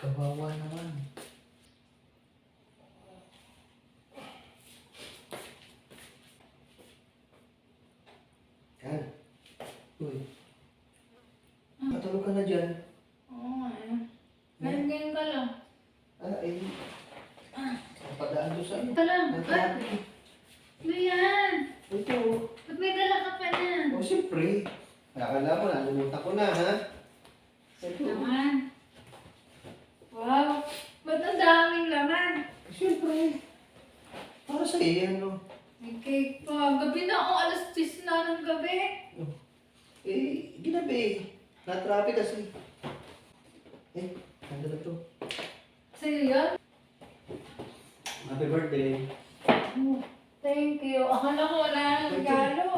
Kawawa naman. Yan. Uy. Matulog ka na dyan. Oo nga eh. Ngayon ka lang. Ah, eh. Napadaan doon sa iyo. Ito lang. Ito. Ay, ano yan? Ito. Ba't may dala ka pa niyan? O, siyempre. Akala mo, nalimutan ko na, ha? Ito. Laman. Wow. Ba't ang daming laman? Siyempre. Para sa iyo, yan, no? May cake pa. Gabi na ako. Alas 10 na ng gabi. Eh, ginabi. Na-traffic kasi. Eh, nandun na to. Sa'yo yan? Happy birthday. Oh, thank you. Akala ko wala nang regalo.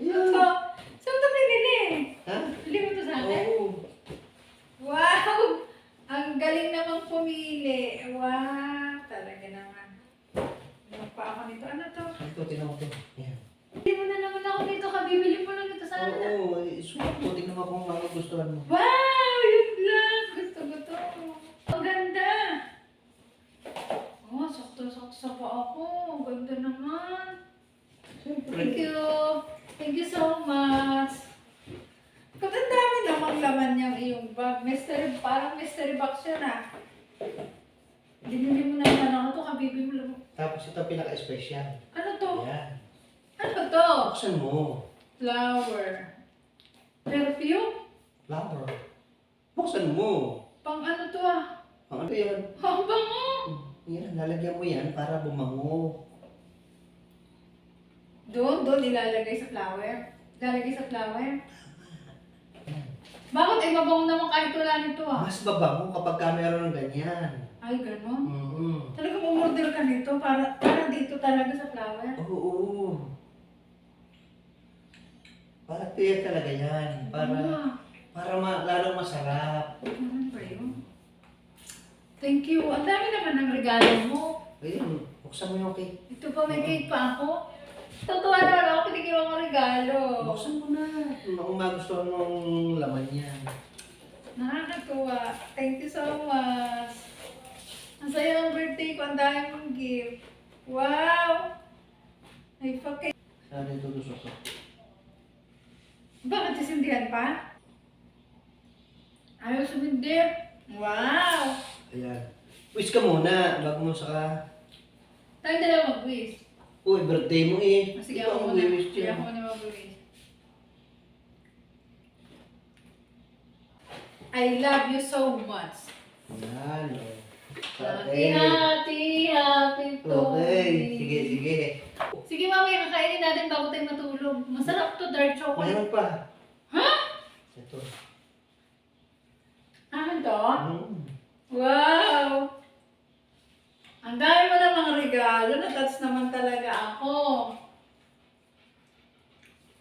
Ayan. So, saan ito binili? Ha? Bili mo to sa akin? Oo. Wow! Ang galing namang pumili. Wow! Talaga naman. Ano pa ako nito? Ano to? Ito, tinan mo to. Yan. Bili mo na naman ako nito. Kabibili mo lang ito sa akin. Oo, eh, suot mo. Tingnan mo kung magugustuhan mo. Wow! Yun lang! Gusto ko to. Ang ganda! Oh, sakto-sakto pa ako. Ang ganda naman. Thank you. Thank you so much. Ba't ang dami namang laman niyang iyong bag? Mystery, parang mystery box yan ah. Binili mo na naman ako to, kabibi mo lang. Tapos ito pinaka-special. Ano to? Yan. Ano to? Buksan mo. Flower. Perfume? Flower. Buksan mo. Pang ano to ah? Ang ano yan? Ang bango! Yan, lalagyan mo yan para bumango. Doon, doon ilalagay sa flower. Ilalagay sa flower. Bakit ay mabango naman kahit wala nito ah? Mas babango kapag ka meron ng ganyan. Ay, ganon. Mm-hmm. Talagang umorder ka nito para, para dito talaga sa flower. Oo. Para clear talaga yan. Para, Ah, para ma, lalong masarap. ganun ba yun? Thank you. Ang dami naman ng regalo mo. Ayun, buksan mo yung cake. Ito pa, may cake pa ako. Totoo na ako, pinigyan mo regalo. Buksan mo na. Kung magustuhan mong laman yan. Nakakatuwa. Thank you so much. Ang saya ng birthday ko. Ang dami mong gift. Wow! Ay, fucking... Saan ito tusok ko? Bakit sisindihan pa? Ayaw sumindi. Wow! Ayan. Wish ka muna, bago mo saka... Tayong dalawa mag-wish. Uy, birthday mo eh. Ah, Sige, Ikaw ako ang muna. wish Sige, ako muna mag-wish. I love you so much. Yan. oh. Happy, happy, happy to Okay, me. sige, sige. Sige, mami, kakainin natin bago tayo matulog. Masarap to, dark chocolate. Mayroon pa. Ha? Ito. Akin to? Mm. Wow! Ang dami mo na mga regalo. Na-touch naman talaga ako.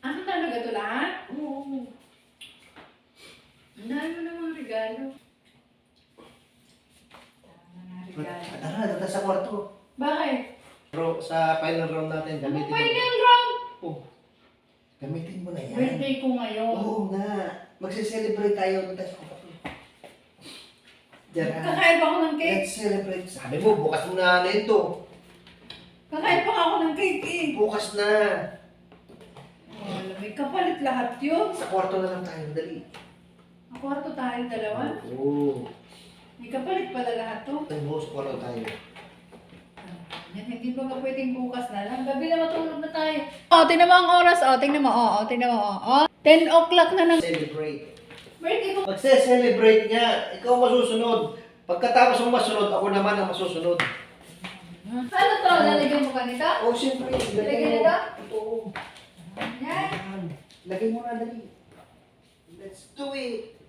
Ano talaga to lahat? Oo. Ang dami mo na mga regalo. Tama na regalo. Tara, tara sa kwarto. Bakit? Bro, sa final round natin, Ano gamitin mo. final round? Oh, gamitin mo na yan. Birthday ko ngayon. Oo nga. Magse-celebrate tayo. Tapos ako pa. Diyan ah. Kakain pa ako ng cake. Let's celebrate. Sabi mo, bukas mo na na ito. Kakain pa ako ng cake eh. Bukas na. Oh, may kapalit lahat yun. Sa kwarto na lang tayo. Dali. Ang kwarto tayo dalawa. Oo. May kapalit pala lahat to. Mo, sa kwarto tayo. Yan, hindi ba nga pwedeng bukas na lang? Gabi na matulog na tayo. Oh, tingnan mo ang oras. Oh, tingnan mo. Oh, oh tingnan mo. Oh, oh. 10 o'clock na ng Celebrate. birthday ko. Magse-celebrate nga. Ikaw masusunod. Pagkatapos mo masunod, ako naman ang masusunod. Ano to? Lalagyan mo ka nito? Oh, siyempre. Lagyan nito? Oo. Yan. Lagay mo na dali. Let's do it.